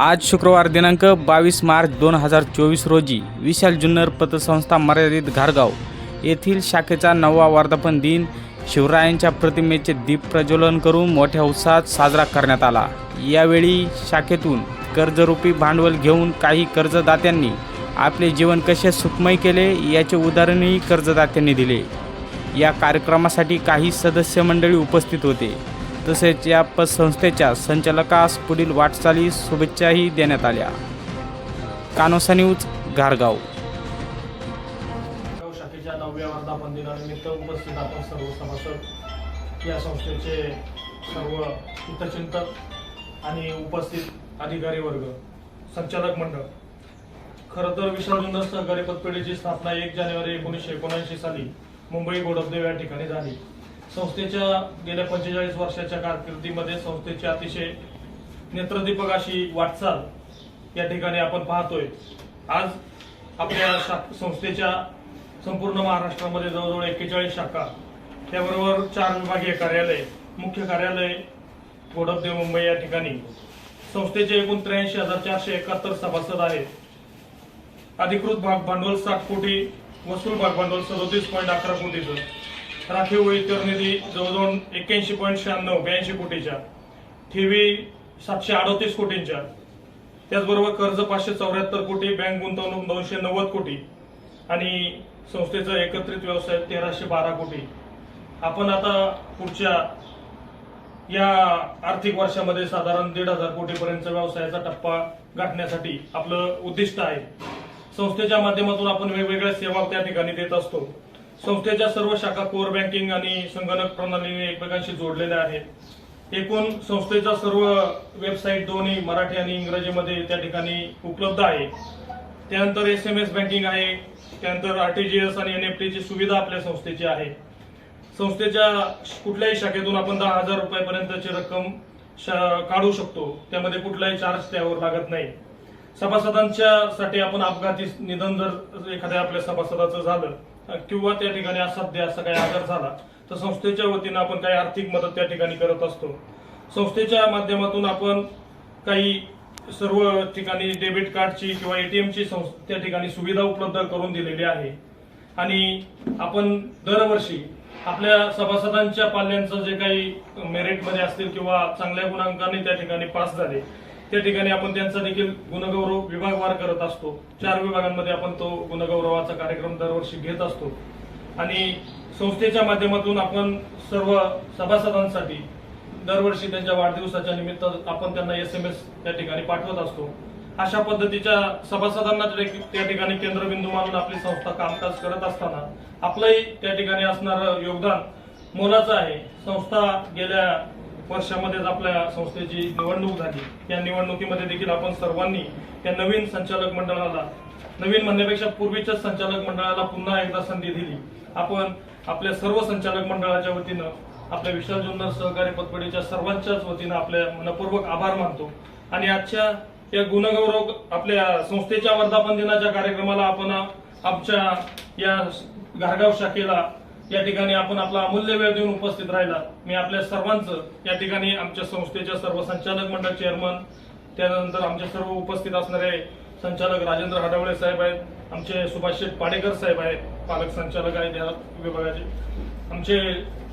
आज शुक्रवार दिनांक बावीस मार्च दोन हजार चोवीस रोजी विशाल जुन्नर पतसंस्था मर्यादित घारगाव येथील शाखेचा नववा वर्धापन दिन शिवरायांच्या प्रतिमेचे दीप प्रज्वलन करून मोठ्या उत्साहात साजरा करण्यात आला. यावेळी शाखेतून कर्जरूपी भांडवल घेऊन काही कर्जदात्यांनी आपले जीवन कसे सुखमय केले याचे उदाहरणही कर्जदात्यांनी दिले. या कार्यक्रमासाठी काही सदस्य मंडळी उपस्थित होते. तसेच या पतसंस्थेच्या संचालकास पुढील वाटचाली शुभेच्छाही देण्यात आल्या. कानोसा न्यूज घारगाव शाखेच्या नवव्या वर्धापन दिनानिमित्त उपस्थित आपण सर्व सभासद या संस्थेचे सर्व हितचिंतक आणि उपस्थित अधिकारी वर्ग संचालक मंडळ. खरं तर विशाल जुन्नर सहकारी पतपेढीची स्थापना एक जानेवारी एकोणीसशे एकोणऐंशी साली मुंबई गोडबदेव या ठिकाणी झाली. संस्थेच्या गेल्या पंचेचाळीस वर्षाच्या कारकिर्दीमध्ये संस्थेची अतिशय नेत्रदीपक अशी वाटचाल या ठिकाणी आपण पाहतोय. आज आपल्या संस्थेच्या संपूर्ण महाराष्ट्रामध्ये जवळजवळ एक्केचाळीस शाखा त्याबरोबर चार विभागीय कार्यालय मुख्य कार्यालय गोडबदेव मुंबई या ठिकाणी. संस्थेचे एकूण त्र्याऐंशी हजार चारशे एकाहत्तर सभासद आहेत. अधिकृत भाग भांडवल साठ कोटी वसूल भाग भांडवल सदोतीस पॉईंट अकरा कोटीचं. राखीव व इतर निधी जवळजवळ एक्क्याऐंशी पॉईंट शहाण्णव ब्याऐंशी कोटीच्या. ठेवी सातशे अडोतीस कोटींच्या. त्याचबरोबर कर्ज पाचशे चौऱ्याहत्तर कोटी बँक गुंतवणूक दोनशे नव्वद कोटी. आणि संस्थेचा एकत्रित व्यवसाय तेराशे बारा कोटी. आपण आता पुढच्या या आर्थिक वर्षामध्ये साधारण दीड हजार कोटीपर्यंत व्यवसायाचा टप्पा गाठण्यासाठी आपलं उद्दिष्ट आहे. संस्थेच्या माध्यमातून आपण वेगवेगळ्या सेवा त्या ठिकाणी देत असतो. संस्थेच्या सर्व शाखा कोर बँकिंग आणि संगणक प्रणालीने एकमेकांशी जोडलेल्या आहेत. एकूण संस्थेचा सर्व वेबसाईट दोन्ही मराठी आणि इंग्रजीमध्ये त्या ठिकाणी उपलब्ध आहे. त्यानंतर एस एम एस बँकिंग आहे त्यानंतर आरटीजीएस आणि एन एफ टीची सुविधा आपल्या संस्थेची आहे. संस्थेच्या कुठल्याही शाखेतून आपण दहा हजार रुपयापर्यंतची रक्कम शा- काढू शकतो. त्यामध्ये कुठलाही चार्ज त्यावर लागत नाही. सभासदांच्या साठी आपण अपघाती निधन जर एखाद्या आपल्या सभासदाचं झालं किंवा त्या ठिकाणी असाध्य असा काही आजार झाला तर संस्थेच्या वतीनं आपण काही आर्थिक मदत त्या ठिकाणी करत असतो. संस्थेच्या माध्यमातून आपण काही सर्व ठिकाणी डेबिट कार्डची किंवा एटीएमची त्या ठिकाणी सुविधा उपलब्ध करून दिलेली आहे. आणि आपण दरवर्षी आपल्या सभासदांच्या पाल्यांचं जे काही मेरिटमध्ये असतील किंवा चांगल्या गुणांकाने त्या ठिकाणी पास झाले त्या ठिकाणी आपण त्यांचा देखील गुणगौरव विभागवार करत असतो. चार विभागांमध्ये आपण तो गुणगौरवाचा कार्यक्रम दरवर्षी घेत असतो. आणि संस्थेच्या माध्यमातून आपण सर्व सभासदांसाठी दरवर्षी त्यांच्या वाढदिवसाच्या निमित्त आपण त्यांना एस एम एस त्या ठिकाणी पाठवत असतो. अशा पद्धतीच्या सभासदांना त्या- त्या ठिकाणी केंद्रबिंदू मानून आपली संस्था कामकाज करत असताना आपलंही त्या ठिकाणी असणारं योगदान मोलाचं आहे. संस्था गेल्या वर्षामध्येच आपल्या संस्थेची निवडणूक झाली. या निवडणुकीमध्ये देखील आपण सर्वांनी या नवीन संचालक मंडळाला नवीन म्हणण्यापेक्षा पूर्वीच्याच संचालक मंडळाला पुन्हा एकदा संधी दिली. आपण आपल्या सर्व संचालक मंडळाच्या वतीनं आपल्या विशाल जुन्नर सहकारी पतपेढीच्या सर्वांच्याच वतीनं आपल्या मनपूर्वक आभार मानतो. आणि आजच्या या गुणगौरव आपल्या संस्थेच्या वर्धापन दिनाच्या कार्यक्रमाला आपण आमच्या या घारगाव शाखेला या ठिकाणी आपण आपला अमूल्य वेळ देऊन उपस्थित राहिला. मी आपल्या सर्वांचं या ठिकाणी आमच्या संस्थेच्या सर्व संचालक मंडळ चेअरमन त्यानंतर आमचे सर्व उपस्थित असणारे संचालक राजेंद्र हडवळे साहेब आहेत आमचे सुभाष शेठ पाडेकर साहेब आहेत पालक संचालक आहेत या विभागाचे. आमचे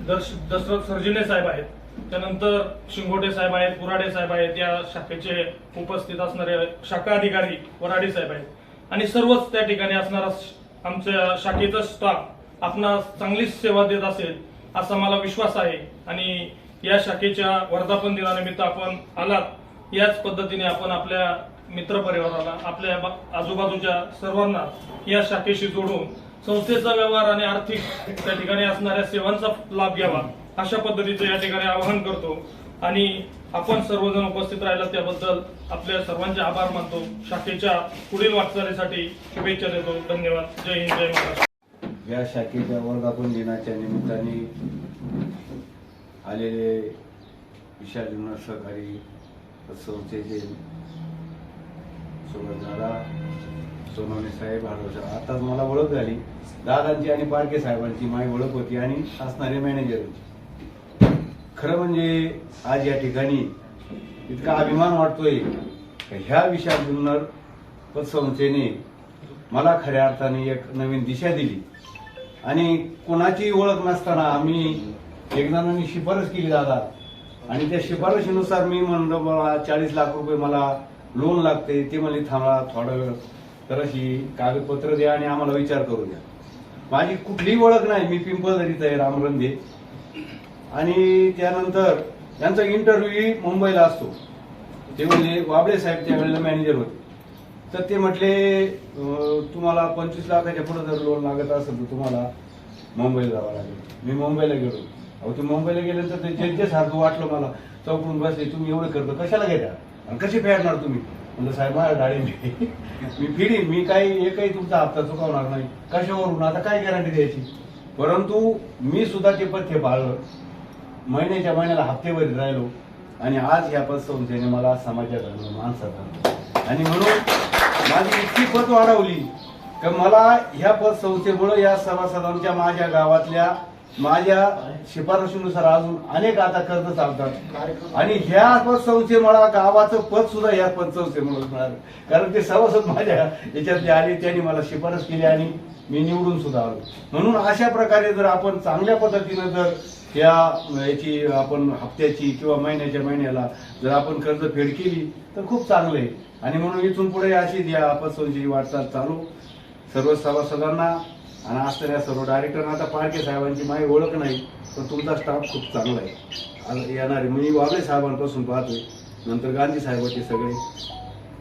दर्श दशरथ सर्जिने साहेब आहेत त्यानंतर शिंगोटे साहेब आहेत कुराडे साहेब आहेत या शाखेचे उपस्थित असणारे शाखा अधिकारी वराडे साहेब आहेत. आणि सर्वच त्या ठिकाणी असणारा श- आमच्या शाखेचा स्टाफ आपणा चांगलीच सेवा देत असेल असा मला विश्वास आहे. आणि या शाखेच्या वर्धापन दिनानिमित्त आपण आलात याच पद्धतीने आपण आपल्या मित्रपरिवाराला आपल्या आजूबाजूच्या सर्वांना या शाखेशी जोडून संस्थेचा व्यवहार आणि आर्थिक त्या ठिकाणी असणाऱ्या सेवांचा लाभ घ्यावा अशा पद्धतीचं या ठिकाणी आवाहन करतो. आणि आपण सर्वजण उपस्थित राहिला त्याबद्दल आपल्या सर्वांचे आभार मानतो. शाखेच्या पुढील वाटचालीसाठी शुभेच्छा देतो. धन्यवाद. जय हिंद जय महाराष्ट्र. या शाखेच्या वर्धापन दिनाच्या निमित्ताने आलेले विशाल जुन्नर सहकारी संस्थेचे सोबत दादा सोनवणे साहेब हळवशा आताच मला ओळख झाली. दादांची आणि पारखे साहेबांची माझी ओळख होती आणि असणारे मॅनेजरची खरं म्हणजे आज या ठिकाणी इतका अभिमान वाटतोय ह्या विशाल जुन्नर पतसंस्थेने मला खऱ्या अर्थाने एक नवीन दिशा दिली. आणि कोणाची ओळख नसताना आम्ही एकदा शिफारस केली दादा. आणि त्या शिफारशीनुसार मी म्हणलं मला चाळीस लाख रुपये मला लोन लागते. ते म्हणले थांबा थोडा वेळ तर अशी कागदपत्र द्या आणि आम्हाला विचार करू द्या. माझी कुठलीही ओळख नाही मी पिंपळदरीच आहे रामरंदे आणि त्यानंतर त्यांचा इंटरव्ह्यू मुंबईला असतो. ते म्हणजे वाबळे साहेब त्यावेळेला मॅनेजर होते. तर ते म्हटले तुम्हाला पंचवीस लाखाच्या पुढे जर लोन लागत असेल तर तुम्हाला मुंबईला जावं लागेल. मी मुंबईला गेलो. अहो ते मुंबईला गेल्यानंतर ते जनतेसारखं वाटलं मला चौकडून बसले तुम्ही एवढं करतो कशाला घेता? आणि कशी फेडणार तुम्ही? म्हणलं साहेब मला डाळी मी फिरी मी काही एकही तुमचा हप्ता चुकवणार नाही. कशावरून? आता काय गॅरंटी द्यायची? परंतु मी सुद्धा ते पथ्य पाळलं. महिन्याच्या महिन्याला हप्तेवरी राहिलो. आणि आज या पतसंस्थेने मला समाजात आणलं माणसात आणलं आणि म्हणून माझी इतकी पत वाढवली तर मला ह्या पतसंस्थेमुळे या सभासदांच्या माझ्या गावातल्या माझ्या शिफारशीनुसार अजून अनेक आता कर्ज चालतात. आणि ह्या पतसंस्थेमुळे गावाचं पद सुद्धा या पतसंस्थेमुळे मिळालं कारण ते सभासद माझ्या याच्यातले आले त्यांनी मला शिफारस केली आणि मी निवडून सुद्धा आलो. म्हणून अशा प्रकारे जर आपण चांगल्या पद्धतीनं जर या याची आपण हप्त्याची किंवा महिन्याच्या महिन्याला जर आपण कर्ज फेड केली तर खूप चांगलं आहे. आणि म्हणून इथून पुढे अशीच या पतसंस्थेची वाटचाल चालू. सर्व सभासदांना आणि असणाऱ्या सर्व डायरेक्टरना आता पारखे साहेबांची माझी ओळख नाही पण तुमचा स्टाफ खूप चांगला आहे. आज येणारे मी वागळे साहेबांपासून पाहतोय नंतर गांधी साहेबांचे सगळे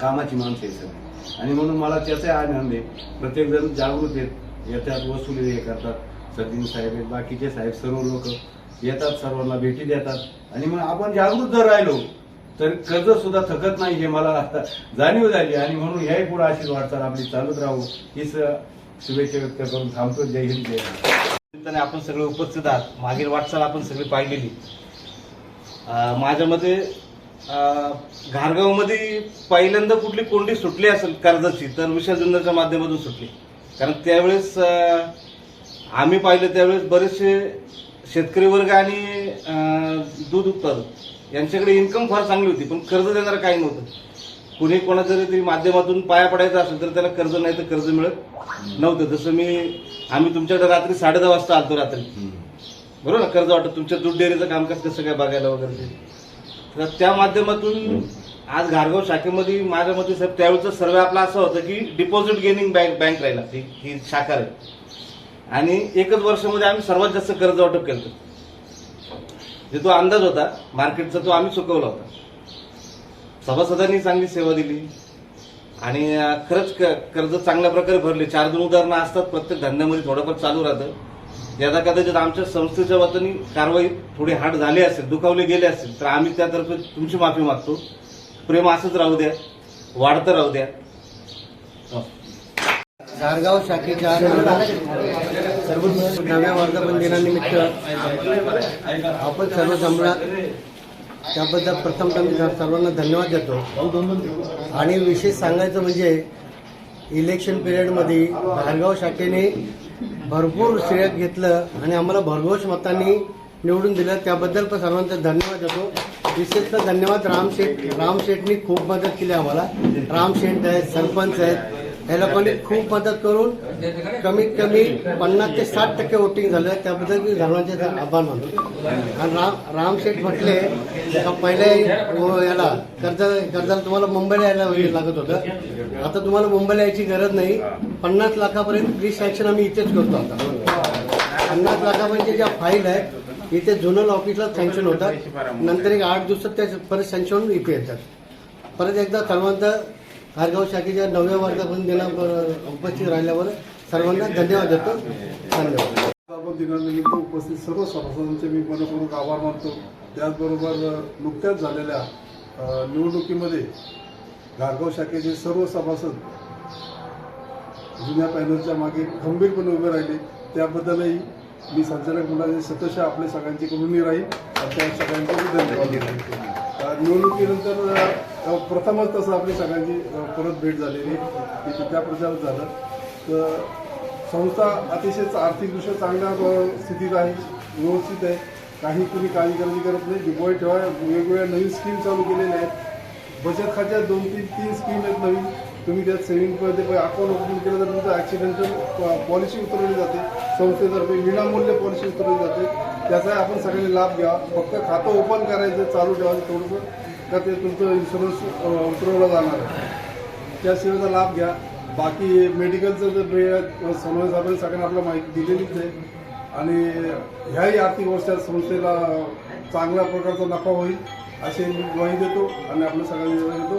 कामाची माणसं आहे सगळे. आणि म्हणून मला त्याचाही आनंद आहे प्रत्येकजण जागृत आहेत येतात वसुली हे करतात. सचिन साहेब आहेत बाकीचे साहेब सर्व लोक येतात सर्वांना भेटी देतात. आणि मग आपण जागृत जर राहिलो तर कर्ज सुद्धा थकत नाही हे मला आता जाणीव झाली. आणि म्हणून ह्याही पुढे अशीच वाटचाल आपली चालूच राहू. हीच शुभेच्छा व्यक्त करून थांबतो. जय हिंद जय निमित्ताने आपण सगळे उपस्थित आहात. मागील वाटचाल आपण सगळी पाहिलेली. माझ्या मते घारगावमध्ये पहिल्यांदा कुठली कोंडी सुटली असेल कर्जाची तर विषय माध्यमातून सुटली. कारण त्यावेळेस आम्ही पाहिलं त्यावेळेस बरेचसे शेतकरी वर्ग आणि दूध उत्पादक यांच्याकडे इन्कम फार चांगली होती पण कर्ज देणारं काही नव्हतं. कुणी कोणाच्या तरी माध्यमातून पाया पडायचं असेल तर त्याला कर्ज नाही तर कर्ज मिळत नव्हतं. जसं मी आम्ही तुमच्याकडे रात्री साडे दहा वाजता आलतो रात्री. बरोबर ना? कर्ज वाटत तुमच्या दूध डेअरीचं कामकाज कसं काय बघायला वगैरे ते. तर त्या माध्यमातून आज घारगाव शाखेमध्ये माझ्या मते साहेब त्यावेळेचा सर्वे आपला असा होता की डिपॉझिट गेनिंग बँक बँक राहिला. ही ही शाखा आहे आणि एकच वर्षामध्ये आम्ही सर्वात जास्त कर्ज वाटप केलं. जे तो अंदाज होता मार्केटचा तो आम्ही चुकवला होता. सभासदांनी चांगली सेवा दिली. आणि खरंच क- कर्ज चांगल्या प्रकारे भरले. चार दोन उदाहरणं असतात प्रत्येक धंद्यामध्ये थोडंफार चालू राहतं. यदा कदाचित आमच्या संस्थेच्या वतीने कारवाई थोडी हार्ड झाली असेल दुखावले गेले असेल तर आम्ही त्यातर्फे तुमची माफी मागतो. प्रेम असंच राहू द्या वाढतं राहू द्या. धारगाव शाखेच्या सर्व नव्या वर्धापन दिनानिमित्त आपण सर्व जमला त्याबद्दल प्रथमतः मी सर्वांना धन्यवाद देतो. आणि विशेष सांगायचं म्हणजे इलेक्शन पिरियडमध्ये धारगाव शाखेने भरपूर श्रेय घेतलं आणि आम्हाला भरघोष मतांनी निवडून दिलं. त्याबद्दल पण सर्वांचा धन्यवाद देतो. विशेषतः धन्यवाद राम शेठ. राम शेठनी खूप मदत केली आम्हाला. राम शेठ आहेत सरपंच आहेत. ह्याला लोकांनी खूप मदत करून कमीत कमी पन्नास ते साठ टक्के वोटिंग झालं. त्याबद्दल मी सर्वांचे आभार मानतो. आणि राम राम शेठ म्हटले का पहिले याला कर्ज कर्जाला तुम्हाला मुंबईला यायला लागत होतं. आता तुम्हाला मुंबईला यायची गरज नाही. पन्नास लाखापर्यंत प्री सँक्शन आम्ही इथेच करतो आता. पन्नास लाखापर्यंत ज्या फाईल आहेत इथे झोनल ऑफिसला सँक्शन होतात. नंतर एक आठ दिवसात त्या परत सँक्शन होऊन इथे येतात. परत एकदा सर्वांचा खारगाव शाखेच्या नवव्या वर्धापन दिना उपस्थित राहिल्यावर सर्वांना धन्यवाद देतो. धन्यवाद. दिनानिमित्त उपस्थित सर्व सभासदांचे मी मनपूर्वक आभार मानतो. त्याचबरोबर नुकत्याच झालेल्या निवडणुकीमध्ये घारगाव शाखेचे सर्व सभासद जुन्या पॅनलच्या मागे खंबीरपणे उभे राहिले. त्याबद्दलही मी संचालक मंडळाचे सतत आपले सगळ्यांची मी राहील. आणि त्या सगळ्यांचे धन्यवाद निवडणुकीनंतर प्रथमच तसं आपली सगळ्यांची परत भेट झालेली तिथे त्या प्रचारात झालं. तर संस्था अतिशय आर्थिकदृष्ट्या चांगल्या स्थितीत आहे व्यवस्थित आहे. काही कुणी काळजी करायची गरज नाही. डिपॉझिट ठेवा वेगवेगळ्या नवीन स्कीम चालू केलेल्या आहेत. बचत खात्यात दोन तीन तीन स्कीम आहेत नवीन. तुम्ही त्यात सेव्हिंगमध्ये अकाउंट ओपन केलं तर तुमचं ॲक्सिडेंटल पॉलिसी उतरवली जाते. संस्थेतर्फे विनामूल्य पॉलिसी उतरवली जाते. त्याचा आपण सगळ्यांनी लाभ घ्या. फक्त खातं ओपन करायचं चालू ठेवायचं थोडंसं का ते तुमचं इन्शुरन्स उतरवलं जाणार आहे. त्या सेवेचा लाभ घ्या. बाकी मेडिकलचं जर वेळ समोर साहेबांनी सगळ्यांना आपल्याला माहिती दिलेलीच आहे. आणि ह्याही आर्थिक वर्षात संस्थेला चांगल्या प्रकारचा नफा होईल असे मी ग्वाही देतो आणि आपल्या सगळ्यांना देतो